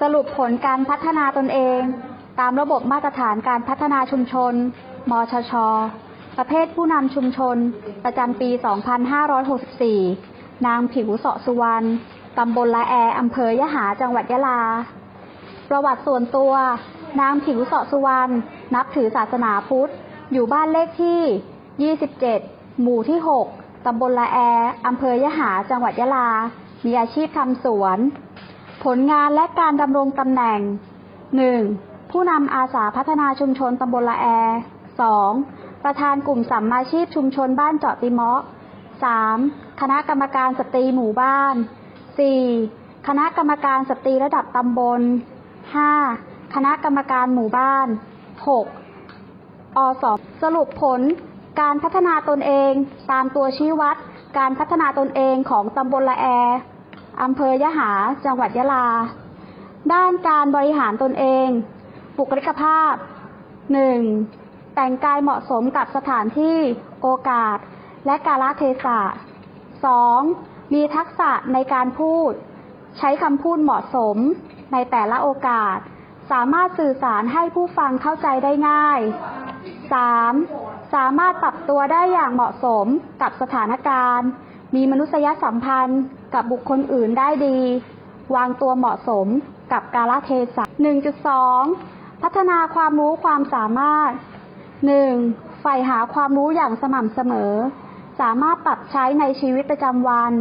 สรุปผลการพัฒนาตนเอง ตามระบบมาตรฐานการพัฒนาชุมชน มชช ประเภทผู้นำชุมชน ประจำปี 2564 นางผิวเสาะสุวรรณ ตำบลละแออำเภอยะหา จังหวัดยะลา ประวัติส่วนตัว นางผิวเสาะสุวรรณ นับถือศาสนาพุทธ อยู่บ้านเลขที่ 27 หมู่ที่ 6 ตำบลละแออำเภอยะหา จังหวัดยะลา มีอาชีพทำสวน ผลงานและการดำรงตำแหน่ง 1. ผู้นำอาสาพัฒนาชุมชนตำบลละแอ 2. ประธานกลุ่มสัมมาชีพชุมชนบ้านเจาะติมาะ 3. คณะกรรมการสตรีหมู่บ้าน 4. คณะกรรมการสตรีระดับตำบล 5. คณะกรรมการหมู่บ้าน 6. อสสรุปผล การพัฒนาตนเอง ตามตัวชี้วัด การพัฒนาตนเองของตำบลละแอ อำเภอยะหา จังหวัดยะลา ด้านการบริหารตนเอง บุคลิกภาพ 1. แต่งกายเหมาะสมกับสถานที่ โอกาส และกาลเทศะ 2. มีทักษะในการพูด ใช้คำพูดเหมาะสม ในแต่ละโอกาส สามารถสื่อสารให้ผู้ฟังเข้าใจได้ง่าย 3. สามารถปรับตัวได้อย่างเหมาะสมกับสถานการณ์ มีมนุษยสัมพันธ์ กับบุคคลอื่นได้ดี วางตัวเหมาะสมกับกาลเทศะ 1.2 พัฒนาความรู้ความสามารถ 1. ใฝ่หาความรู้อย่างสม่ำเสมอ สามารถปรับใช้ในชีวิตประจำวัน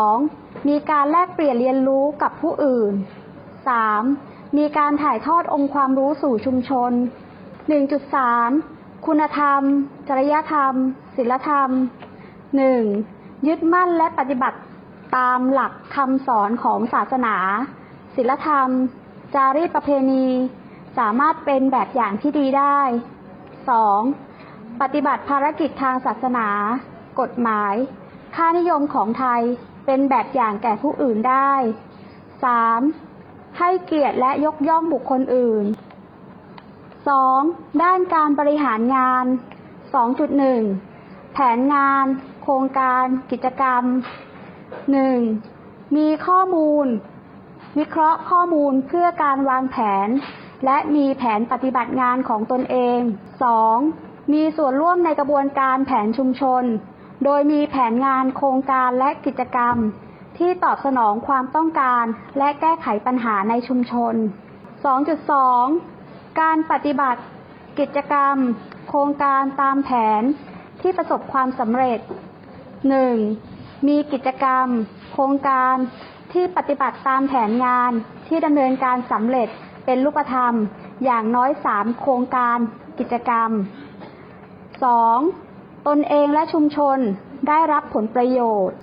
2. มีการแลกเปลี่ยนเรียนรู้กับผู้อื่น 3. มีการถ่ายทอดองค์ความรู้สู่ชุมชน 1.3 คุณธรรม จริยธรรม ศีลธรรม 1. ยึดมั่นและปฏิบัติ ตามหลักคำสอนของศาสนาศีลธรรม จารีตประเพณี สามารถเป็นแบบอย่างที่ดีได้ 2. ปฏิบัติภารกิจทางศาสนา กฎหมาย ค่านิยมของไทยเป็นแบบอย่างแก่ผู้อื่นได้ 3. ให้เกียรติและยกย่องบุคคลอื่น 2. ด้านการบริหารงาน 2.1 แผนงาน โครงการ กิจกรรม 1. มีข้อมูล วิเคราะห์ข้อมูลเพื่อการวางแผน และมีแผนปฏิบัติงานของตนเอง 2. มีส่วนร่วมในกระบวนการแผนชุมชน โดยมีแผนงานโครงการและกิจกรรม ที่ตอบสนองความต้องการและแก้ไขปัญหาในชุมชน 2.2 การปฏิบัติกิจกรรม โครงการตามแผนที่ประสบความสำเร็จ 1. มีกิจกรรม โครงการที่ปฏิบัติตามแผนงานที่ดำเนินการสำเร็จเป็นรูปธรรม อย่างน้อย 3 โครงการกิจกรรม 2. ตนเองและชุมชนได้รับผลประโยชน์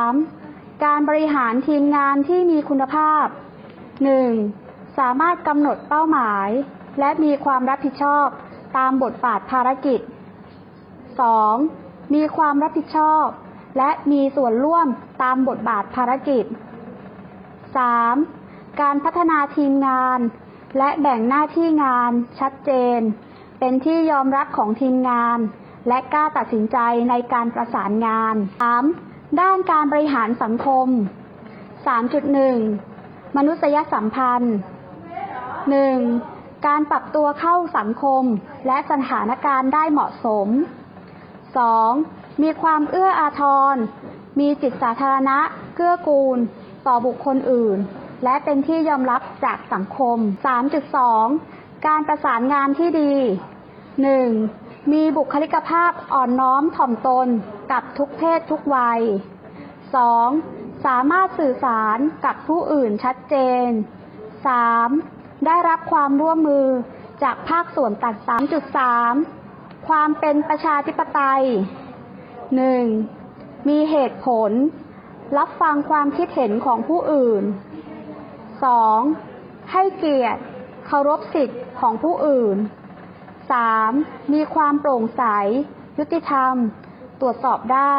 2.3 การบริหารทีมงานที่มีคุณภาพ 1. สามารถกำหนดเป้าหมาย และมีความรับผิดชอบตามบทบาทภารกิจ 2. มีความรับผิดชอบ และมีส่วนร่วมตามบทบาทภารกิจ 3. การพัฒนาทีมงาน และแบ่งหน้าที่งานชัดเจน เป็นที่ยอมรับของทีมงาน และกล้าตัดสินใจในการประสานงาน 3. ด้านการบริหารสังคม 3.1 มนุษยสัมพันธ์ 1. การปรับตัวเข้าสังคม และสถานการณ์ได้เหมาะสม 2. มีความเอื้ออาทร มีจิตสาธารณะ เกื้อกูล ต่อบุคคลอื่น และเป็นที่ยอมรับจากสังคม 3.2 การประสานงานที่ดี 1. มีบุคลิกภาพอ่อนน้อมถ่อมตนกับทุกเพศทุกวัย 2. สามารถสื่อสารกับผู้อื่นชัดเจน 3. ได้รับความร่วมมือจากภาคส่วนต่างๆ 3.3 ความเป็นประชาธิปไตย หนึ่งมีเหตุผล รับฟังความคิดเห็นของผู้อื่นสองให้เกียรติ เคารพสิทธิ์ของผู้อื่นสามมีความโปร่งใส ยุติธรรม ตรวจสอบได้